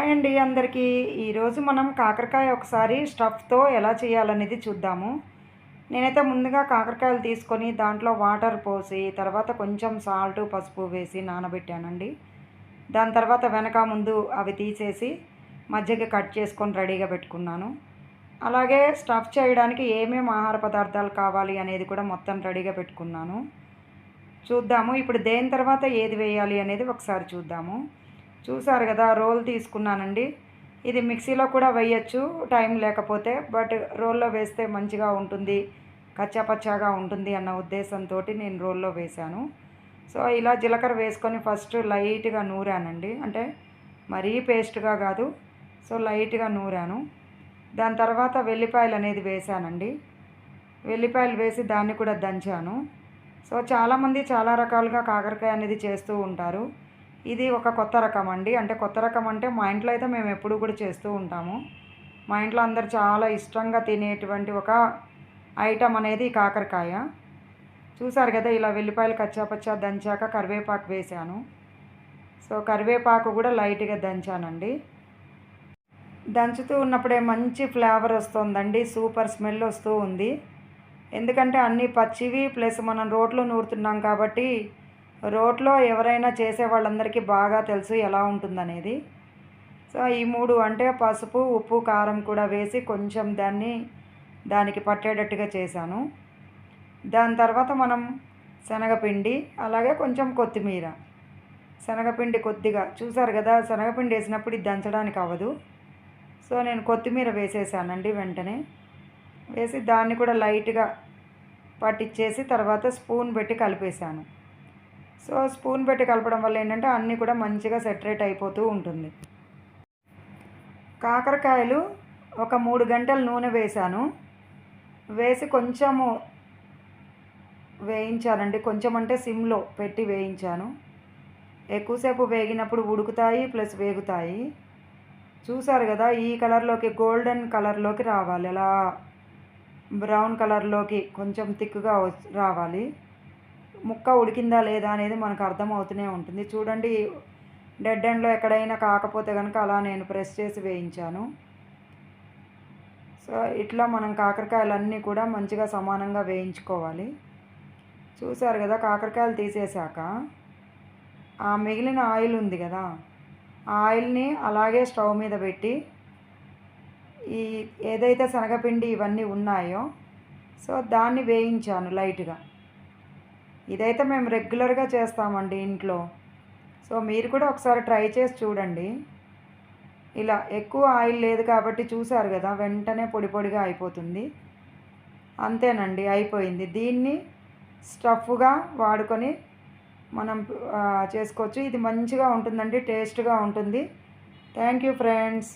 Hi అండి అందరికీ. ఈరోజు మనం కాకరకాయ ఒకసారి స్టఫ్తో ఎలా చేయాలనేది చూద్దాము. నేనైతే ముందుగా కాకరకాయలు తీసుకొని దాంట్లో వాటర్ పోసి తర్వాత కొంచెం సాల్ట్ పసుపు వేసి నానబెట్టానండి. దాని తర్వాత వెనక ముందు అవి తీసేసి మధ్యకి కట్ చేసుకొని రెడీగా పెట్టుకున్నాను. అలాగే స్టఫ్ చేయడానికి ఏమేమి ఆహార పదార్థాలు కావాలి అనేది కూడా మొత్తం రెడీగా పెట్టుకున్నాను. చూద్దాము ఇప్పుడు దేని తర్వాత ఏది వేయాలి అనేది ఒకసారి చూద్దాము. చూసారు కదా రోల్ తీసుకున్నానండి. ఇది మిక్సీలో కూడా వేయచ్చు టైం లేకపోతే బట్ రోల్లో వేస్తే మంచిగా ఉంటుంది కచ్చాపచ్చాగా ఉంటుంది అన్న ఉద్దేశంతో నేను రోల్లో వేశాను. సో ఇలా జీలకర్ర వేసుకొని ఫస్ట్ లైట్గా నూరానండి. అంటే మరీ పేస్ట్గా కాదు సో లైట్గా నూరాను. దాని తర్వాత వెల్లిపాయలు అనేది వేశానండి. వెల్లిపాయలు వేసి దాన్ని కూడా దంచాను. సో చాలామంది చాలా రకాలుగా కాకరకాయ అనేది చేస్తూ ఉంటారు. ఇది ఒక కొత్త రకం అండి. అంటే కొత్త రకం అంటే మా ఇంట్లో అయితే మేము ఎప్పుడు కూడా చేస్తూ ఉంటాము. మా ఇంట్లో అందరు చాలా ఇష్టంగా తినేటువంటి ఒక ఐటమ్ అనేది కాకరకాయ. చూసారు కదా ఇలా వెల్లిపాయలు కచ్చాపచ్చా దంచాక కరివేపాకు వేసాను సో కరివేపాకు కూడా లైట్గా దంచానండి. దంచుతూ ఉన్నప్పుడే మంచి ఫ్లేవర్ వస్తుందండి. సూపర్ స్మెల్ వస్తూ ఉంది. ఎందుకంటే అన్నీ పచ్చివి ప్లస్ మనం రోట్లో నూరుతున్నాం కాబట్టి రోట్లో ఎవరైనా చేసే వాళ్ళందరికీ బాగా తెలుసు ఎలా ఉంటుందనేది. సో ఈ మూడు అంటే పసుపు ఉప్పు కారం కూడా వేసి కొంచెం దాన్ని దానికి పట్టేటట్టుగా చేశాను. దాని తర్వాత మనం శనగపిండి అలాగే కొంచెం కొత్తిమీర. శనగపిండి కొద్దిగా చూసారు కదా శనగపిండి వేసినప్పుడు ఇది దంచడానికి అవ్వదు. సో నేను కొత్తిమీర వేసేసానండి వెంటనే. వేసి దాన్ని కూడా లైట్గా పట్టించేసి తర్వాత స్పూన్ పెట్టి కలిపేశాను. సో స్పూన్ పెట్టి కలపడం వల్ల ఏంటంటే అన్నీ కూడా మంచిగా సెటరేట్ అయిపోతూ ఉంటుంది. కాకరకాయలు ఒక మూడు గంటలు నూనె వేశాను. వేసి కొంచెము వేయించానండి కొంచెం అంటే సిమ్లో పెట్టి వేయించాను. ఎక్కువసేపు వేగినప్పుడు ఉడుకుతాయి ప్లస్ వేగుతాయి. చూసారు కదా ఈ కలర్లోకి గోల్డెన్ కలర్లోకి రావాలి. అలా బ్రౌన్ కలర్లోకి కొంచెం థిక్గా రావాలి. ముక్క ఉడికిందా లేదా అనేది మనకు అర్థమవుతూనే ఉంటుంది. చూడండి డెడ్ ఎండ్లో ఎక్కడైనా కాకపోతే కనుక అలా నేను ప్రెస్ చేసి వేయించాను. సో ఇట్లా మనం కాకరకాయలన్నీ కూడా మంచిగా సమానంగా వేయించుకోవాలి. చూసారు కదా కాకరకాయలు తీసేశాక ఆ మిగిలిన ఆయిల్ ఉంది కదా ఆ ఆయిల్ని అలాగే స్టవ్ మీద పెట్టి ఈ ఏదైతే శనగపిండి ఇవన్నీ ఉన్నాయో సో దాన్ని వేయించాను లైట్గా. ఇదైతే మేము రెగ్యులర్గా చేస్తామండి ఇంట్లో. సో మీరు కూడా ఒకసారి ట్రై చేసి చూడండి. ఇలా ఎక్కువ ఆయిల్ లేదు కాబట్టి చూసారు కదా వెంటనే పొడి పొడిగా అయిపోతుంది. అంతేనండి అయిపోయింది. దీన్ని స్టఫ్గా వాడుకొని మనం చేసుకోవచ్చు. ఇది మంచిగా ఉంటుందండి టేస్ట్గా ఉంటుంది. Thank you friends.